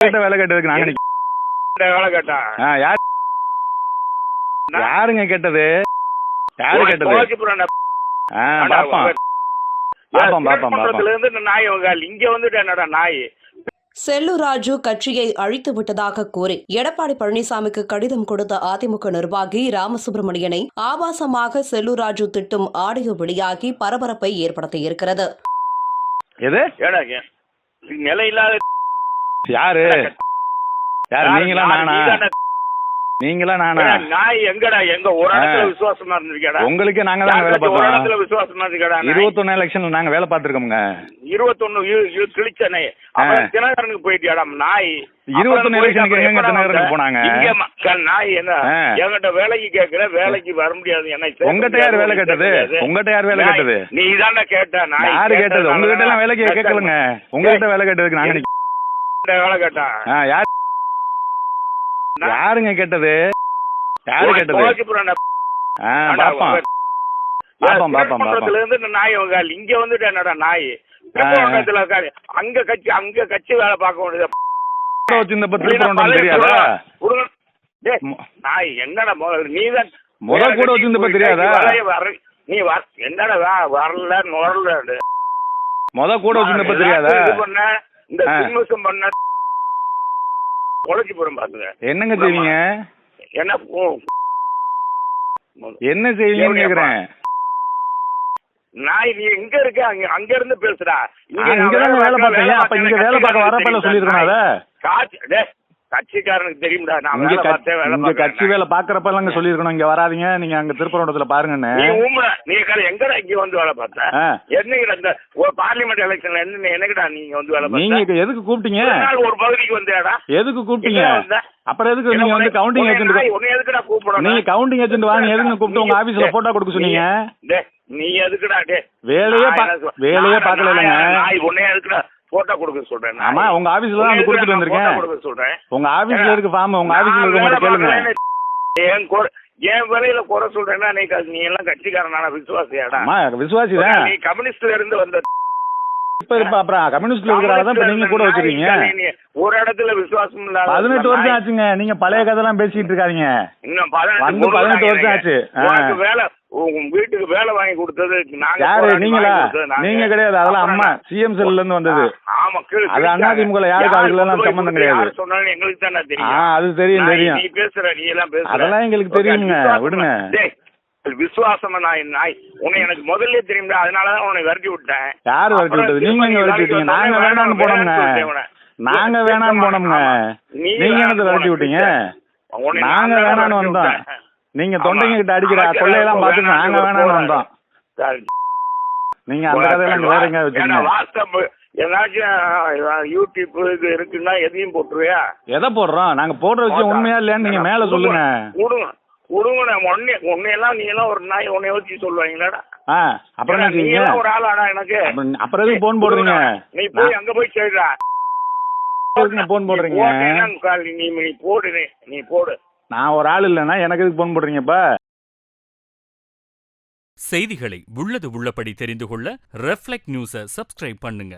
கிட்ட வேலை கேட்டதுக்கு நாங்க வேலை கேட்டான் ஆ, யார்? யாருங்க கேட்டது? யாரு கேட்டது? பாப்போம். பாப்போம் பாப்போம் நாய் இங்க வந்துட்டு என்னடா நாய்? செல்லூர் ராஜு கட்சியை அழித்து விட்டதாக கூறி எடப்பாடி பழனிசாமிக்கு கடிதம் கொடுத்த அதிமுக நிர்வாகி ராமசுப்பிரமணியனை ஆபாசமாக செல்லூர் ராஜு திட்டும் ஆடியோ வெளியாகி பரபரப்பை ஏற்படுத்தியிருக்கிறது. எது? யாரு? யாரு? நீங்களா நானா. நீங்களா நானா? நாய் எங்கடா? எங்க ஒரு இடத்துல. விசுவாசமா இருந்திருக்கடா? உங்களுக்கு நாங்க தான் வேலை ஒரு பார்த்தோம். இடத்துல விசுவாசமா இருக்கடா இருபத்தொன்னு எலெக்ஷன்ல நாங்க வேலை பார்த்திருக்கோங்க இருபத்தொன்னு கிழிச்ச நாய் அப்புறம் தினகரனுக்கு போயிட்டியாடா நாய்? இருபத்தொன்னு எலெக்ஷனுக்கு எங்க தினகரனுக்கு போனாங்க? நாய் என்ன? ஆ. என்கிட்ட வேலைக்கு கேக்குற வேலைக்கு வர முடியாது. என்ன உங்ககிட்ட யார் வேலை கேட்டது. உங்ககிட்ட யார் வேலை கேட்டது? நீ தானே கேட்ட நாய் யாரு கேட்டது? உங்ககிட்ட எல்லாம் வேலை கேட்கலங்க. உங்ககிட்ட வேலை கேட்டதுக்கு நாங்க வேலை கேட்டான் ஆ, யார்? யாருங்க கேட்டது? யாரு கேட்டது? ஆ பாப்போம். பாப்போம் பாப்போம் பாப்போம். திருப்பரங்குன்றத்துல இருந்து நாய் உங்கால் இங்க வந்துட்டு என்னடா நாய்? உட்காரு. அங்க கட்சி அங்க கட்சி வேலை பார்க்க வேண்டியது. வச்சிருந்தப்ப திருப்பரங்குன்றம் தெரியாதா? நாய் என்னடா முதல்ல நீதான் முத கூட வச்சிருந்தப்ப தெரியாதா? நீ என்னடா வரல நுரல முத கூட வச்சிருந்தப்ப தெரியாதா? இந்த. சிம்மிசம் பண்ண கொலைக்கு போறோம் பாத்துங்க. என்னங்க செய்வீங்க? என்ன என்ன செய்வீங்கன்னு கேக்குறேன். நாய் நீ எங்க இருக்க அங்க அங்க இருந்து பேசுடா. ஆ, இங்கதாங்க வேலை பார்த்தீங்க அப்ப இங்க வேலை பார்க்க வரப்பல சொல்லிருக்கணும் அத? காட்சி கட்சிக்காரனுக்கு தெரியும்டா. நான் வேலை பார்த்தேன் வேலை கட்சி பார்த்தேன் வேலை பாக்குறப்ப அங்க சொல்லிருக்கணும் இங்க வராதீங்க. நீங்க அங்க திருப்பரங்குன்றத்துல பாருங்கன்னு. நீ கடை எங்கடா இங்க வந்து வேலை பார்த்த? ஆ. என்னைக்குடா இந்த பார்லிமெண்ட் எலெக்ஷன்ல என்ன என்னைக்குடா நீங்க வந்து வேலை நீங்க எதுக்கு கூப்பிட்டீங்க? ஒரு பகுதிக்கு வந்தேடா. எதுக்கு கூப்பிட்டீங்க? அப்புறம் எதுக்கு நீங்க வந்து கவுண்டிங் ஏஜென்ட் எதுக்குடா கூப்பிடணும்? நீங்க கவுண்டிங் ஏஜென்ட் வாங்க. எதுக்கு கூப்பிட்டு உங்க ஆபீஸ்ல போட்டோ கொடுக்க சொன்னீங்க? நீ எதுக்குடா வேலையே வேலையே பார்க்கல இல்லைங்க. நாய் உன்னை எதுக்குடா போட்டோ கொடுக்க சொல்றேன். ஆமா உங்க ஆபீஸ்ல தான் கொடுத்துட்டு வந்திருக்கேன். கொடுக்க சொல்றேன். உங்க ஆபீஸ்ல இருக்கு ஃபார்ம் உங்க ஆபீஸ்ல இருக்கவங்க வேலை கேளுங்க. என் என் வேலையில குறை சொல்றேன்னா நீ நீ எல்லாம் கட்சிக்காரனான விசுவாசியாடா. விசுவாசி தான் நீ கம்யூனிஸ்ட்ல இருந்து வந்த இப்ப இப்ப அப்புறம் கம்யூனிஸ்ட்ல இருக்கிறால நீங்க கூட வச்சிருக்கீங்க. ஒரு இடத்துல விசுவாசம் இல்லாத பதினெட்டு வருஷம். ஆச்சுங்க. நீங்க பழைய கதைலாம் பேசிட்டு இருக்காதீங்க. இன்னும் பதினெட்டு வருஷம் ஆச்சு. வேலை உங்க வீட்டுக்கு வேலை வாங்கி கொடுத்தது யாரு? நீங்களா? நாங்க. கிடையாது. அதெல்லாம் அம்மா? சிஎம் செல்ல இருந்து வந்தது. ஆமா அது அதிமுக யாருக்கு யார் அதுக்கெல்லாம் சம்பந்தம் கிடையாது. சொன்னாலும் எங்களுக்கு தானே தெரியும். அது தெரியும் நான் தெரியும். நீ பேசுற நீ எல்லாம் பேசுற. அதெல்லாம் எங்களுக்கு தெரியுங்க, விடுங்க. விசுவாசமா நாய் நாய். உன்னை எனக்கு முதல்ல தெரியும்டா அதனாலதான் உன்னை விரட்டி விட்டேன். யாரு விரட்டி விட்டது? நீங்க நீ விரட்டி விட்டீங்க? நாங்க வேணாம்னு போனோம்ங்க. நாங்க வேணாம்னு போனோம்ங்க நீங்க என்னது விரட்டி விட்டீங்க? நாங்க நான் வேணாம்னு வந்தோம். நீங்க. தொண்டைங்க கிட்ட அடிக்கிற கொள்ளையெல்லாம் பார்த்து நாங்க வேணாம்னு. வந்தோம். நீங்க அந்த கதையெல்லாம் இங்க வேற எங்க ஏன்னா வச்சுங்க வாட்ஸ்அப் ஏதாச்சும் யூடியூப் இது இருக்குன்னா எதையும் போட்டுருவியா? எதை போடுறோம்? நாங்க போடுற விஷயம் உண்மையா இல்லையான்னு நீங்க மேல சொல்லுங்க. விடுங்க விடுங்க உன்னை உன்னையெல்லாம் நீ எல்லாம் ஒரு நாய் உன்னை வச்சு சொல்லுவாங்களாடா. அப்புறம் நீ எல்லாம் ஒரு ஆளாடா எனக்கு. அப்புறம் எதுக்கு போன் போடுறீங்க? நீ போய் அங்க போய் செய்டா போன் போடுறீங்க. நீ நீ போடு. நீ போடு. நான் ஒரு ஆள் இல்லைன்னா எனக்கு எதுக்கு போன் போடுறீங்க செய்திகளை உள்ளது உள்ளபடி தெரிந்து கொள்ள ரெஃப்ளெக்ட் நியூஸை சப்ஸ்கிரைப் பண்ணுங்க.